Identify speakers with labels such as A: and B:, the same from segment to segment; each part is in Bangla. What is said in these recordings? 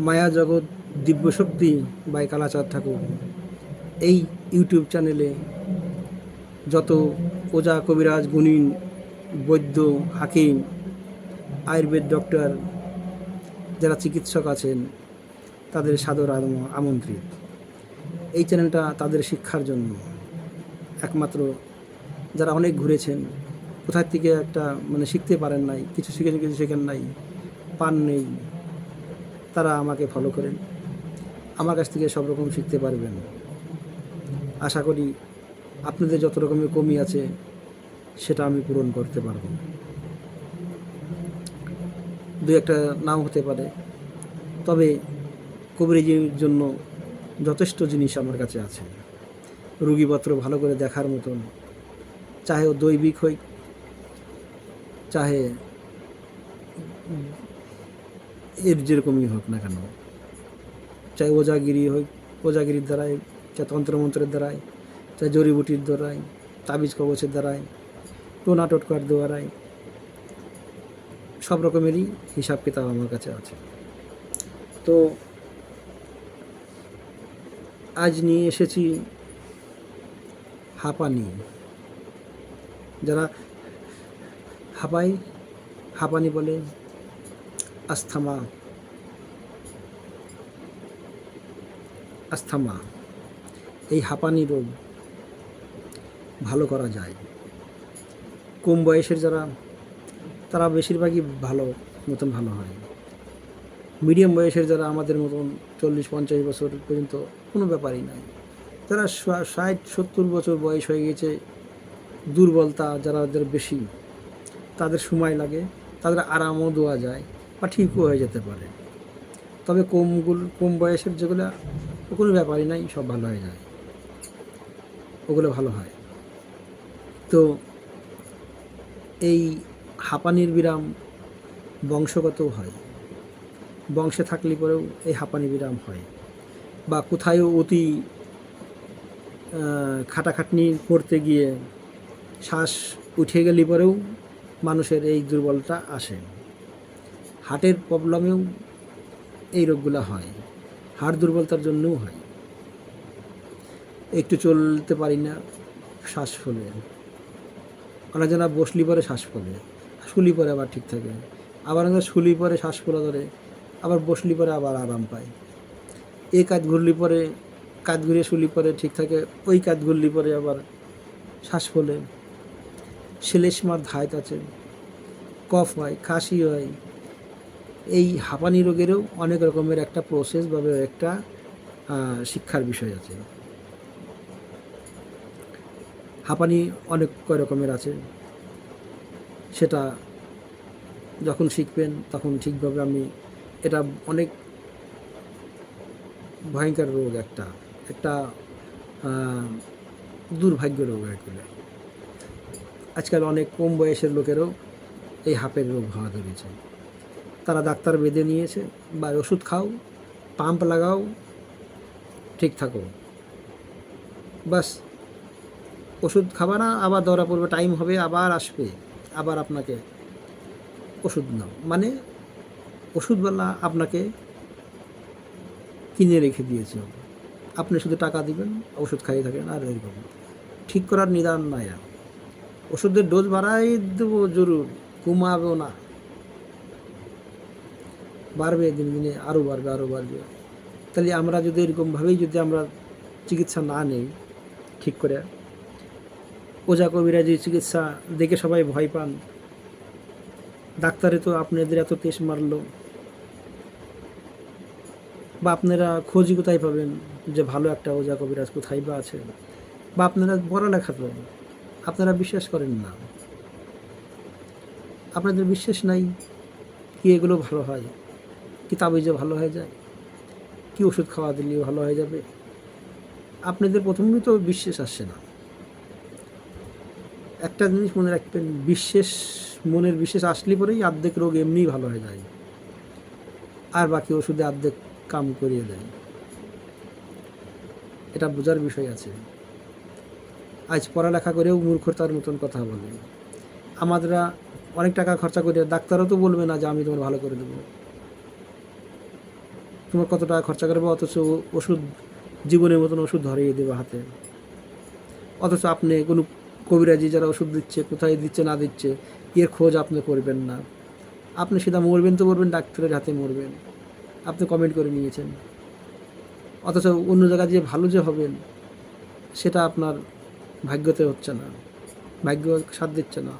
A: মায়া জগৎ, দিব্যশক্তি বাই কালাচাঁদ ঠাকুর। এই ইউটিউব চ্যানেলে যত ওজা কবিরাজ, গুণিন, বৈদ্য, হাকিম, আয়ুর্বেদ ডক্টর যারা চিকিৎসক আছেন, তাদের সাদর আম- আমন্ত্রিত। এই চ্যানেলটা তাদের শিক্ষার জন্য। একমাত্র যারা অনেক ঘুরেছেন কোথার থেকে একটা মানে শিখতে পারেন নাই, কিছু শিখেছেন কিছু শেখেন নাই, পান নেই। তারা আমাকে ফলো করেন। আমার কাছ থেকে সব রকম শিখতে পারবেন। আশা করি আপনাদের যত রকমের কমি আছে, সেটা আমি পূরণ করতে পারব। দু একটা নাও হতে পারে। তবে কবিরাজির জন্য যথেষ্ট জিনিস আমার কাছে আছে। রুগীপত্র ভালো করে দেখার মতন। চাহে ও দৈবিক হই চাহে এর যেরকমই হোক না কেন, চাই ওজাগিরি হোক, ওজাগিরির দ্বারাই, চাই তন্ত্রমন্ত্রের দ্বারাই, চাই জড়িবুটির দ্বারাই, তাবিজ কবচের দ্বারাই, টোনা টোটকার দ্বারাই, সব রকমেরই হিসাব কিতাব আমার কাছে আছে। তো আজ নিয়ে এসেছি হাঁপানি যারা হাঁপাই হাঁপানি বলে আস্থামা। আস্থামা। এই হাঁপানি রোগ ভালো করা যায়। কম বয়সের যারা, তারা বেশিরভাগই ভালো মতন ভালো হয়। মিডিয়াম বয়সের যারা আমাদের মতন চল্লিশ, পঞ্চাশ বছর পর্যন্ত কোনো ব্যাপারই নাই। ষা- ষাট, সত্তর বছর বয়স হয়ে গেছে, দুর্বলতা যারা যাদের বেশি, তাদের সময় লাগে, তাদের আরামও দেওয়া যায়। বা ঠিকও হয়ে যেতে পারে। তবে কমগুলো, কম বয়সের যেগুলো, কোনো ব্যাপারই নাই, সব ভালো হয়ে যায়। ওগুলো ভালো হয়। তো এই হাঁপানির বিরাম বংশগত হয়। বংশে থাকলে পরেও এই হাঁপানি বিরাম হয়। বা কোথায়ও অতি খাটাখাটনি করতে গিয়ে শ্বাস উঠে গেলে পরেও মানুষের এই দুর্বলতা আসে। হার্টের প্রবলেমেও এই রোগগুলো হয়। হাড় দুর্বলতার জন্যও হয়। একটু চলতে পারি না, শ্বাস ফলে। জানা বসলি পরে শ্বাস ফলে, শুলি পরে আবার ঠিক থাকে। আবার অনেক শুলি পরে শ্বাস ফোলা ধরে, আবার বসলি পরে আবার আরাম পায়। এই কাজ ঘুরলি পরে কাজ ঘুরিয়ে শুলি পরে ঠিক থাকে, ওই কাজ ঘুরলি পরে আবার শ্বাস ফলে। শ্লেষ্মার ধায়ত আছে, কফ হয়, কাশি হয় এই হাঁপানি রোগেরও অনেক রকমের একটা প্রসেস বা একটা শিক্ষার বিষয় আছে। হাঁপানি অনেক কয় রকমের আছে। সেটা যখন শিখবেন তখন ঠিকভাবে আমি এটা অনেক ভয়ঙ্কর রোগ একটা একটা দুর্ভাগ্য রোগ এগুলো আজকাল অনেক কম বয়সের লোকেরও এই হাঁপের রোগ হওয়া ধরেছে। তারা ডাক্তার বেঁধে নিয়েছে, বা ওষুধ খাও পাম্প লাগাও, ঠিক থাকো। বাস, ওষুধ খাবা না, আবার ধরা পড়বে টাইম হবে, আবার আসবে, আবার আপনাকে ওষুধ নাও। মানে ওষুধওয়ালা আপনাকে কিনে রেখে দিয়েছে। আপনি শুধু টাকা দিবেন, ওষুধ খাইয়ে থাকেন, আর এরকম। ঠিক করার নিদান নাই আর। ওষুধের ডোজ বাড়াই দেবো, জরুর কমাবেও না। বাড়বে, দিন দিনে আরও বাড়বে আরও বাড়বে। তাহলে আমরা যদি এরকমভাবেই যদি আমরা চিকিৎসা না নেই, ঠিক করে, ওজা কবিরাজি চিকিৎসা দেখে সবাই ভয় পান, ডাক্তারে তো আপনাদের এত তেস মারলো, বা আপনারা খোঁজই কোথায় পাবেন যে ভালো একটা ওজা কবিরাজ কোথায় বা আছে, বা আপনারা পড়ালেখা তো আপনারা বিশ্বাস করেন না। আপনাদের বিশ্বাস নাই কি এগুলো ভালো হয়? কি তাবিজে ভালো হয়ে যায়? কি ওষুধ খাওয়া দিলে ভালো হয়ে যাবে? আপনাদের প্রথমেই তো বিশ্বাস আসছে না। একটা জিনিস মনে রাখবেন, বিশ্বাস, মনের বিশ্বাস আসলে পরেই আর্ধেক রোগ এমনিই ভালো হয়ে যায়। আর বাকি ওষুধে অর্ধেক কাম করিয়ে দেয়। এটা বোঝার বিষয় আছে। আজ পড়ালেখা করেও মূর্খতার মতন কথা বলে। আমাদেরা অনেক টাকা খরচা করে ডাক্তারও তো বলবে না যে আমি তোমার ভালো করে দেবো। তোমার কত টাকা খরচা করবে? অথচ ওষুধ, জীবনের মতন ওষুধ ধরিয়ে দেবে হাতে। অথচ আপনি কোনো কবিরাজি যারা ওষুধ দিচ্ছে, কোথায় দিচ্ছে, না দিচ্ছে, এর খোঁজ আপনি করবেন না। আপনি সেটা মরবেন তো মরবেন, ডাক্তারের হাতে মরবেন। আপনি কমেন্ট করে নিয়েছেন। অথচ অন্য জায়গায় যে ভালো যে হবেন, সেটা আপনার ভাগ্যতে হচ্ছে না। ভাগ্য সাথ দিচ্ছে না।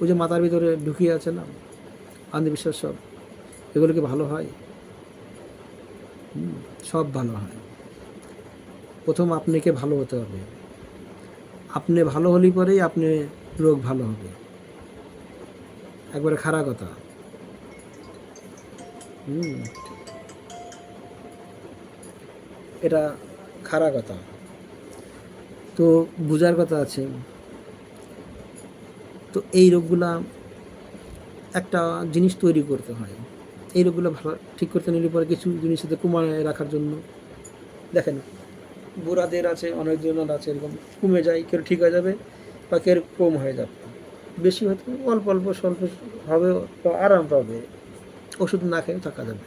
A: ওই যে মাথার ভিতরে ঢুকিয়ে আছে না? অন্ধবিশ্বাস সব। এগুলো কি ভালো হয়? সব ভালো হয়। প্রথম আপনাকে ভালো হতে হবে। আপনি ভালো হলেই পরেই আপনি রোগ ভালো হবে। একবারে খারাপ কথা। হুম। এটা খারাপ কথা। তো বোঝার কথা আছে। তো এই রোগগুলা একটা জিনিস তৈরি করতে হয়। এই রোগগুলো ভালো, ঠিক করতে নিলে পরে কিছু জিনিস সাথে কমায় রাখার জন্য। দেখেন, বুড়াদের আছে, অনেকজনের আছে, এরকম কমে যায়, কেউ ঠিক হয়ে যাবে বা কেউ কম হয়ে যাবে। বেশি হয়তো অল্প অল্প, স্বল্প হবে আরাম পাবে। ওষুধ না খেয়ে থাকা যাবে।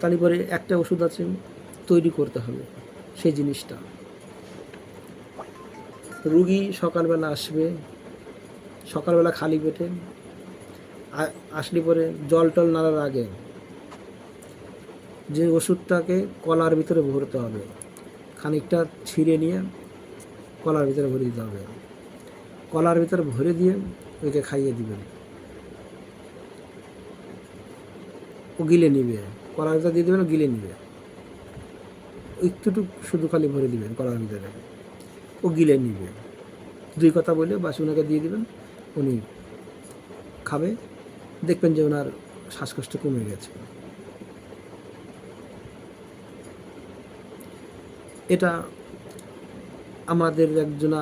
A: তারপরে একটা ওষুধ আছে, তৈরি করতে হবে সেই জিনিসটা। রুগী সকালবেলা আসবে, সকালবেলা খালি পেটে আসলে পরে জল টল নাড়ার আগে যে ওষুধটাকে কলার ভিতরে ভরতে হবে, খানিকটা ছিঁড়ে নিয়ে কলার ভিতরে ভরে দিতে হবে। কলার ভিতরে ভরে দিয়ে ওকে খাইয়ে দিবেন। ও গিলে নিবে। কলার ভিতরে দিয়ে দেবেন গিলে নিবে। একটুটুক শুধু খালি ভরে দিবেন কলার ভিতরে। ও গিলে নিবে। দুই কথা বলে বাসি ওনাকে দিয়ে দিবেন, উনি খাবে। দেখবেন যে ওনার শ্বাসকষ্ট কমে গেছে। এটা আমাদের একজনা,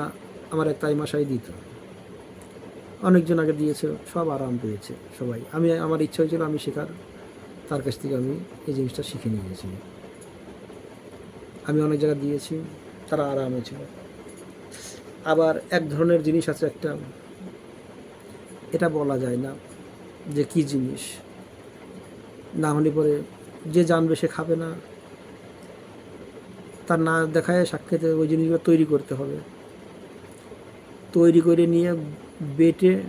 A: আমার এক তাই মাসাই দিত। অনেকজন আগে দিয়েছে, সব আরাম পেয়েছে সবাই। আমি, আমার ইচ্ছা হয়েছিল আমি শেখার, তার কাছ থেকে আমি এই জিনিসটা শিখে নিয়েছি। আমি অনেক জায়গায় দিয়েছি, তারা আরাম হয়েছিল আবার এক ধরনের জিনিস আছে একটা, এটা বলা যায় না। যে কি জিনিস? না হলে পরে যে জানবে সে খাবে না। তার না দেখায় সাক্ষাতে ওই জিনিসগুলো তৈরি করতে হবে। তৈরি করে নিয়ে বেটে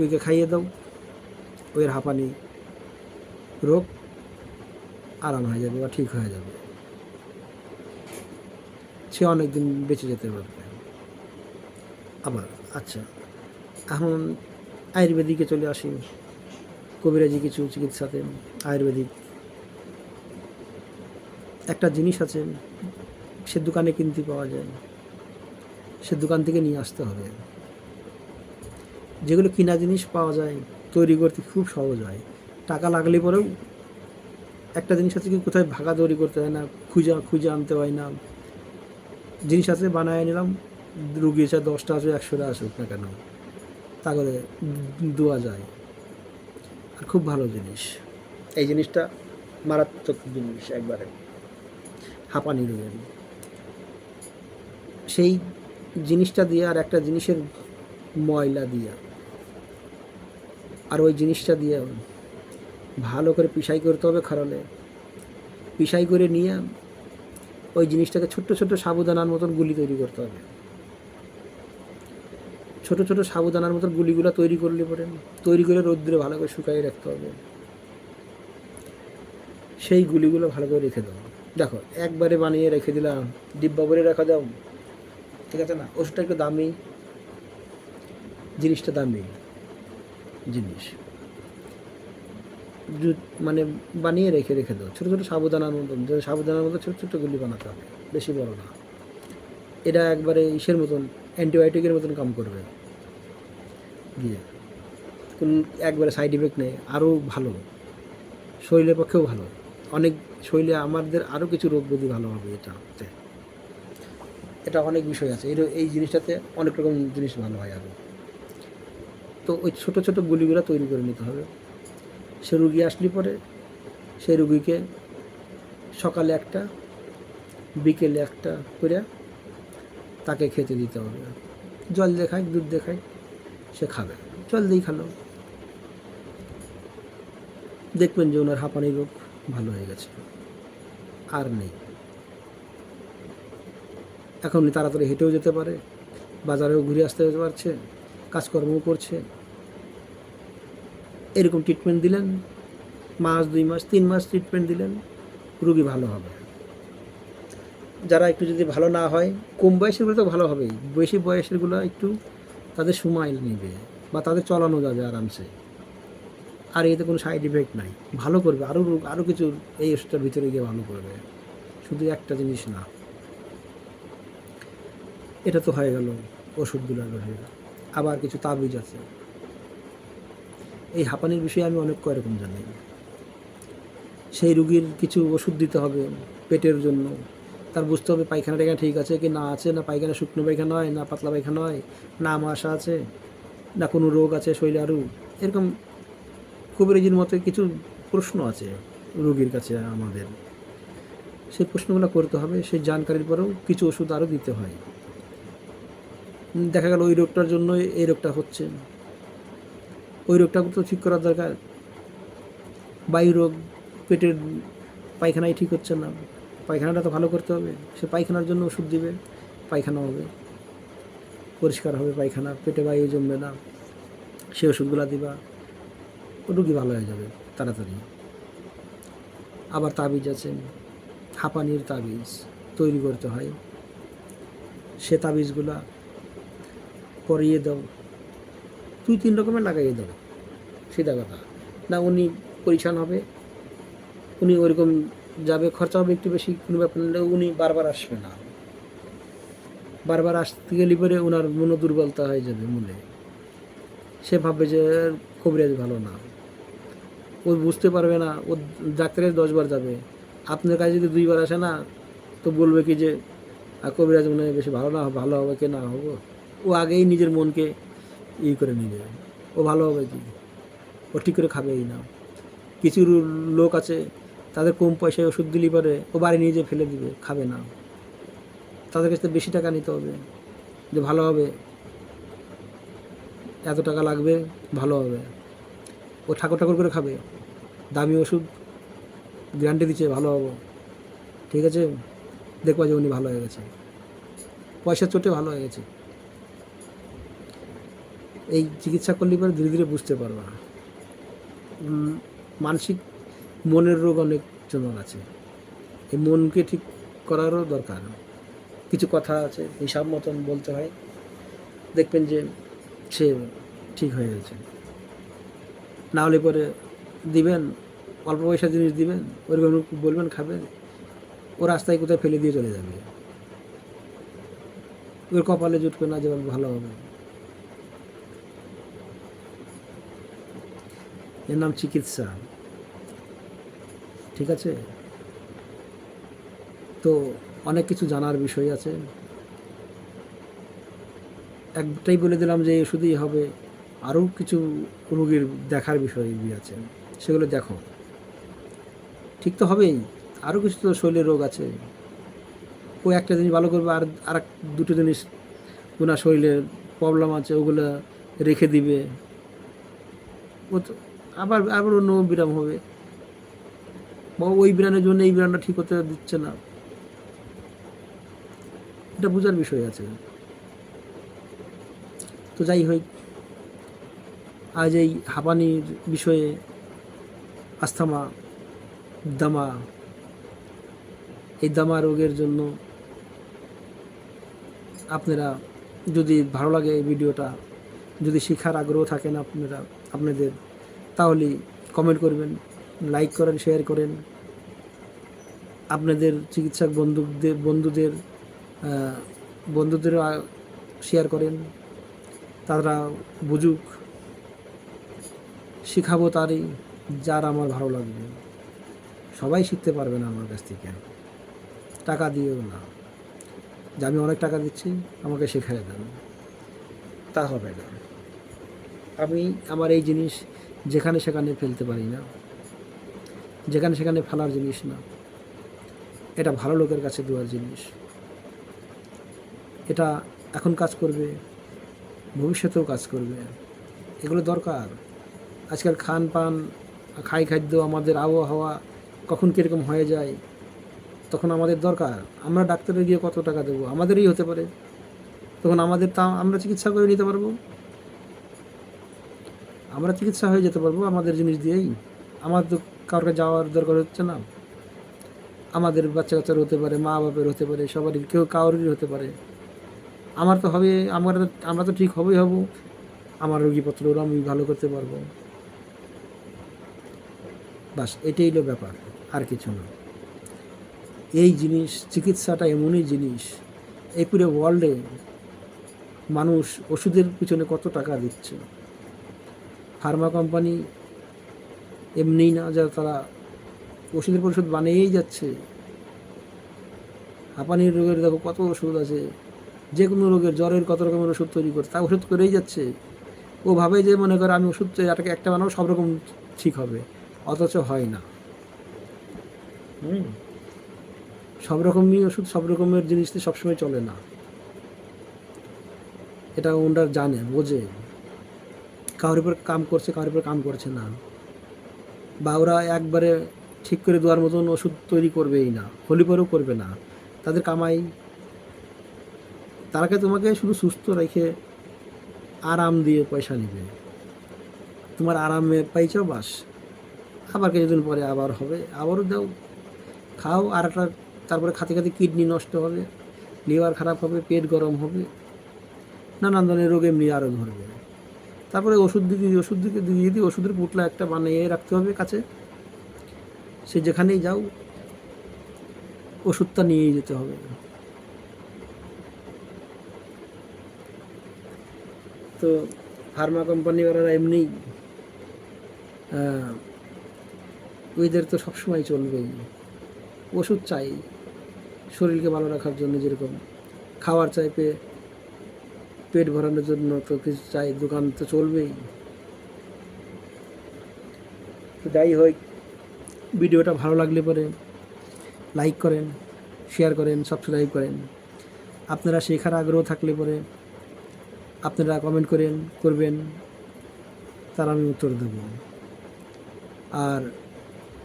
A: ওইকে খাইয়ে দাও। ওই হাঁপানি রোগ আরাম হয়ে যাবে বা ঠিক হয়ে যাবে। সে অনেক দিন বেঁচে যেতে পারবে। আবার আচ্ছা এখন আয়ুর্বেদিকে চলে আসি কবিরাজি কিছু চিকিৎসাতে আয়ুর্বেদিক। একটা জিনিস আছে, সে দোকানে কিনতে পাওয়া যায়। সে দোকান থেকে নিয়ে আসতে হবে। যেগুলো কিনা জিনিস পাওয়া যায়, তৈরি করতে খুব সহজ হয়। টাকা লাগলে পরেও একটা জিনিস আছে কি, কোথায় ভাগা তৈরি করতে হয় না, খুঁজে খুঁজে আনতে হয় না। জিনিস আছে, বানায় নিলাম, রুগী এসে দশটা আসুক, একশোটা আসুক না কেন। তা করে দেওয়া যায়। আর খুব ভালো জিনিস। এই জিনিসটা মারাত্মক জিনিস একবারে। হাঁপানি রোগের। সেই জিনিসটা দিয়ে আর একটা জিনিসের ময়লা দিয়ে। আর ওই জিনিসটা দিয়ে ভালো করে পিসাই করতে হবে খারলে। পিসাই করে নিয়ে ওই জিনিসটাকে ছোট্ট ছোট্ট সাবুদানার মতন গুলি তৈরি করতে হবে। ছোট ছোট সাবুদানার মতন গুলিগুলো তৈরি করলে পরে তৈরি করে রৌদ্রে ভালো করে শুকাই রাখতে হবে। সেই গুলিগুলো ভালো করে রেখে দাও। দেখো, একবারে বানিয়ে রেখে দিলাম। ডিব্বা ভরে রাখা দাও। ঠিক আছে না? ওষুধটা একটু দামি। জিনিসটা দামি জিনিস। মানে বানিয়ে রেখে রেখে দাও। ছোটো ছোটো সাবুদানার মতন সাবুদানার মতো ছোটো ছোটো গুলি বানাতে হবে। বেশি বড় না। এটা একবারে ইসের মতন, অ্যান্টিবায়োটিকের মতন কাম করবে। দিয়ে কোন একবারে সাইড এফেক্ট নেই, আরও ভালো। শরীরের পক্ষেও ভালো। অনেক শরীরে আমাদের আরও কিছু রোগ ব্যাধি ভালো হবে এটাতে। এটা অনেক বিষয় আছে। এর এই জিনিসটাতে অনেক রকম জিনিস ভালো হয় আরও। তো ওই ছোটো ছোটো গুলিগুলো তৈরি করে নিতে হবে। সে রুগী আসলে পরে সেই রুগীকে সকালে একটা, বিকেলে একটা করে তাকে খেতে দিতে হবে। জল দেখায় দুধ দেখায় সে খাবে। জল দিয়েই খালো। দেখবেন যে ওনার হাঁপানি রোগ ভালো হয়ে গেছে। আর নেই। এখন উনি তাড়াতাড়ি হেঁটেও যেতে পারে, বাজারেও ঘুরে আসতে পারছে, কাজকর্মও করছে। এরকম ট্রিটমেন্ট দিলেন, মাস, দুই মাস, তিন মাস ট্রিটমেন্ট দিলেন, রুগী ভালো হবে। যারা একটু যদি ভালো না হয়, কম বয়সেরগুলো তো ভালো হবেই। বেশি বয়সেরগুলো একটু তাদের সময় নেবে বা তাদের চলানো যাবে আরামসে। আর এতে কোনো সাইড ইফেক্ট নাই। ভালো করবে। আরও আরও কিছু এই ওষুধটার ভিতরে গিয়ে ভালো করবে। শুধু একটা জিনিস না। এটা তো হয়ে গেল ওষুধগুলোর বিষয়ে আবার কিছু তাবিজ আছে। এই হাঁপানির বিষয়ে আমি অনেক কয়রকম জানি। সেই রুগীর কিছু ওষুধ দিতে হবে পেটের জন্য। তার বুঝতে হবে পায়খানা টাইখানা ঠিক আছে কি না আছে, না পায়খানা শুকনো পায়খানা হয়, না পাতলা পায়খানা হয়, না আমাশা আছে, না কোনো রোগ আছে শরীরে আরও। এরকম কবিরাজির মতো কিছু প্রশ্ন আছে রোগীর কাছে আমাদের। সেই প্রশ্নগুলো করতে হবে সেই জানকারির পরেও কিছু ওষুধ আরও দিতে হয়। দেখা গেল ওই রোগটার জন্য এই রোগটা হচ্ছে। ওই রোগটা তো ঠিক করার দরকার। বায়ু রোগ, পেটের পায়খানায় ঠিক হচ্ছে না। পায়খানাটা তো ভালো করতে হবে। সে পায়খানার জন্য ওষুধ দিবে, পায়খানা হবে। পরিষ্কার হবে পায়খানা, পেটে বায়ু জমবে না। সে ওষুধগুলো দিবা রুগী ভালো হয়ে যাবে তাড়াতাড়ি। আবার তাবিজ আছে, হাঁপানির তাবিজ তৈরি করতে হয়। সে তাবিজগুলা পরিয়ে দাও। দুই, তিন রকমের লাগাইয়ে দাও সেটা কথা। না, উনি পরিচ্ছান হবে, উনি ওরকম যাবে, খরচা হবে একটু বেশি, কোনো ব্যাপার না উনি বারবার আসবে না। বারবার আসতে গেলে পরে ওনার মনো দুর্বলতা হয়ে যাবে মনে সে ভাববে যে কবিরাজ ভালো না। ও বুঝতে পারবে না, ও ডাক্তারের দশবার যাবে। আপনার কাছে যদি দুইবার আসে না, তো বলবে কি যে কবিরাজ মনে হয় বেশি ভালো না, ভালো হবে কি না হব? ও আগেই নিজের মনকে ই করে নিবে। ও ভালো হবে কি? ও ঠিক করে খাবেই না। কিছু লোক আছে তাদের কম পয়সায় ওষুধ দিলে পরে ও বাড়ি নিয়ে যেয়ে ফেলে দিবে, খাবে না। তাদের কাছে বেশি টাকা নিতে হবে, যে ভালো হবে। এত টাকা লাগবে, ভালো হবে। ও ঠাকুর ঠাকুর করে খাবে, দামি ওষুধ গ্যারান্টি দিচ্ছে ভালো হব। ঠিক আছে? দেখবা যে উনি ভালো হয়ে গেছে। পয়সার চোটে ভালো হয়ে গেছে। এই চিকিৎসা করলে পরে ধীরে ধীরে বুঝতে পারবা। মানসিক মনের রোগ অনেক জনের আছে। এই মনকে ঠিক করারও দরকার। কিছু কথা আছে, হিসাব মতন বলতে হয়। দেখবেন যে সে ঠিক হয়ে গেছে। না হলে পরে দিবেন, অল্প পয়সা জিনিস দিবেন, ওরকম বলবেন, খাবেন। ও রাস্তায় কোথায় ফেলে দিয়ে চলে যাবে। ওর কপালে জুটবে না যেভাবে ভালো হবে। এর নাম চিকিৎসা। ঠিক আছে? তো অনেক কিছু জানার বিষয় আছে। একটাই বলে দিলাম যে ওষুধই হবে। আরও কিছু রোগীর দেখার বিষয় আছে। সেগুলো দেখো। ঠিক তো হবেই। আরও কিছু তো শরীরের রোগ আছে। ও একটা জিনিস ভালো করবে, আর আর দুটো জিনিস ওনার শরীরের প্রবলেম আছে, ওগুলো রেখে দিবে। ও তো আবার আবার অন্য বিরাম হবে। ওই বিরানের জন্য এই বিরানটা ঠিক হতে দিচ্ছে না। এটা বোঝার বিষয় আছে। তো যাই হোক, আজ এই হাঁপানির বিষয়ে আস্থামা, দামা, এই দামা রোগের জন্য আপনারা যদি ভালো লাগে এই ভিডিওটা, যদি শেখার আগ্রহ থাকেন আপনারা, আপনাদের, তাহলে কমেন্ট করবেন। লাইক করেন শেয়ার করেন। আপনাদের চিকিৎসক বন্ধুদের বন্ধুদের বন্ধুদেরও শেয়ার করেন। তারা বুঝুক, শিখাবো তারই, যার আমার ভালো লাগবে। সবাই শিখতে পারবে না আমার কাছ থেকে। টাকা দিয়েও না। যে আমি অনেক টাকা দিচ্ছি, আমাকে শেখাই দেন। তা হবে না। আমি আমার এই জিনিস যেখানে সেখানে ফেলতে পারি না। যেখানে সেখানে ফেলার জিনিস না। এটা ভালো লোকের কাছে দেওয়ার জিনিস। এটা এখন কাজ করবে, ভবিষ্যতেও কাজ করবে। এগুলো দরকার। আজকাল খান পান, খাই খাদ্য, আমাদের আবহাওয়া কখন কীরকম হয়ে যায়, তখন আমাদের দরকার। আমরা ডাক্তারে গিয়ে কত টাকা দেবো? আমাদেরই হতে পারে। তখন আমাদের তা আমরা চিকিৎসা করে নিতে পারব। আমরা চিকিৎসা হয়ে যেতে পারব আমাদের জিনিস দিয়েই। আমার তো কারোর যাওয়ার দরকার হচ্ছে না। আমাদের বাচ্চা কাচ্চার হতে পারে মা বাপের হতে পারে, সবারই, কেউ কারোরই হতে পারে। আমার তো হবে, আমার আমরা তো ঠিক হবেই হব। আমার রোগীপত্রও আমি ভালো করতে পারব। বাস, এটাই হলো ব্যাপার, আর কিছু না। এই জিনিস, চিকিৎসাটা এমনই জিনিস, এই পুরো ওয়ার্ল্ডে মানুষ ওষুধের পিছনে কত টাকা দিচ্ছে। ফার্মা কোম্পানি এমনিই না যা তারা ওষুধের পর ওষুধ বানিয়েই যাচ্ছে। হাঁপানির রোগের দেখো কত ওষুধ আছে। যে কোনো রোগের জ্বরের কত রকমের ওষুধ তৈরি করে তা ওষুধ করেই যাচ্ছে। ও ভাবে যে মনে করে আমি ওষুধ এটাকে একটা বানাবো সব রকম ঠিক হবে। অথচ হয় না। হুম। সব রকমই ওষুধ সব রকমের জিনিস তো সবসময় চলে না। এটা ওনারা জানে বোঝে। কারোর উপর কাম করছে কারোর উপর কাম করছে না। বা ওরা একবারে ঠিক করে দেওয়ার মতন ওষুধ তৈরি করবেই না হলি পরেও করবে না। তাদের কামাই, তারাকে তোমাকে শুধু সুস্থ রেখে আরাম দিয়ে পয়সা নেবে। তোমার আরামে পাইছো বাস। আবার কিছুদিন পরে আবার হবে, আবারও দাও। খাও, আর একটা তারপরে খাতে খাতে কিডনি নষ্ট হবে, লিভার খারাপ হবে, পেট গরম হবে, নানান ধরনের রোগ এমনি আরও ধরবে। তারপরে ওষুধ দিকে ওষুধ দিকে দিয়ে দিয়ে ওষুধের পুটলা একটা বানিয়ে রাখতে হবে কাছে। সে যেখানেই যাও, ওষুধটা নিয়েই যেতে হবে। তো ফার্মা কোম্পানিওয়ালারা এমনি ওইদের তো সবসময় চলবেই। ওষুধ চাই, শরীরকে ভালো রাখার জন্য যেরকম, খাওয়ার চাই পে পেট ভরানোর জন্য তো কিছু চাই, দোকান তো চলবেই। যাই হোক, ভিডিওটা ভালো লাগলে পরে লাইক করেন শেয়ার করেন সাবস্ক্রাইব করেন। আপনারা শেখার আগ্রহ থাকলে পরে আপনারা কমেন্ট করেন, করবেন, তার আমি উত্তর দেব। আর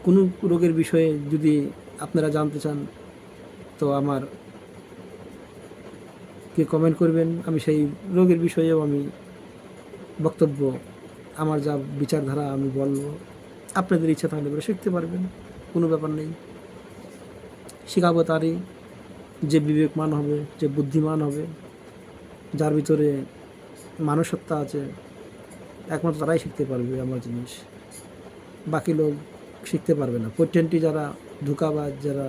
A: কোনো রোগের বিষয়ে যদি আপনারা জানতে চান, তো আমার কে কমেন্ট করবেন, আমি সেই রোগের বিষয়েও আমি বক্তব্য, আমার যা বিচারধারা আমি বলব। আপনাদের ইচ্ছা থাকলে পরে শিখতে পারবেন, কোনো ব্যাপার নেই। শেখাবো তারই যে বিবেকমান হবে, যে বুদ্ধিমান হবে, যার ভিতরে মানসত্তা আছে, একমাত্র তারাই শিখতে পারবে আমার জিনিস। বাকি লোক শিখতে পারবে না। পৈটেন্টি যারা ধোকাবাজ, যারা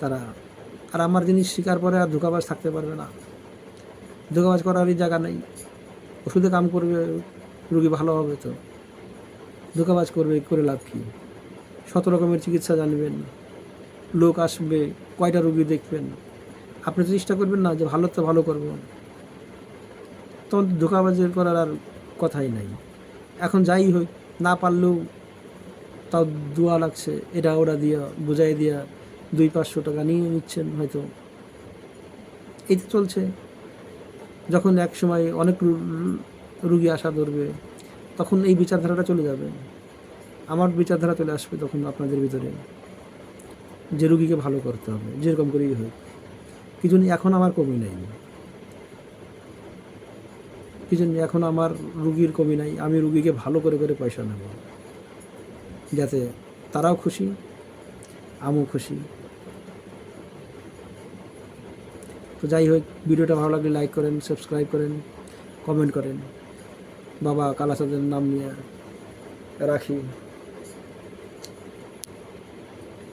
A: তারা আর আমার জিনিস শেখার পরে আর ধোকাবাজ থাকতে পারবে না। ধোকাবাজ করারই জায়গা নেই। ওষুধে কাম করবে, রুগী ভালো হবে তো। ধোকাবাজ করবে, করে লাভ কী? শত রকমের চিকিৎসা জানবেন। লোক আসবে, কয়টা রুগী দেখবেন। আপনি চেষ্টা করবেন না যে ভালো তো ভালো করব। তখন ধোকাবাজি করার আর কথাই নাই। এখন যাই হোক, না পারলেও তাও দোয়া লাগছে, এটা ওরা দিয়া, বোঝাই দিয়া দুই পাঁচশো টাকা নিয়ে নিচ্ছেন হয়তো। এই তো চলছে। যখন এক সময় অনেক রুগী আসা ধরবে, তখন এই বিচারধারাটা চলে যাবে। আমার বিচারধারা চলে আসবে তখন আপনাদের ভিতরে। যে রুগীকে ভালো করতে হবে, যেরকম করেই হোক। কিছু এখন আমার কমি নাই? কিছু এখন আমার রুগীর কমি নাই? আমি রুগীকে ভালো করে করে পয়সা নেব। যাতে তারাও খুশি, আমিও খুশি। তো যাই হোক, ভিডিওটা ভালো লাগলে লাইক করেন সাবস্ক্রাইব করেন কমেন্ট করেন। বাবা, কালাসাদের নাম নিয়ে রাখি।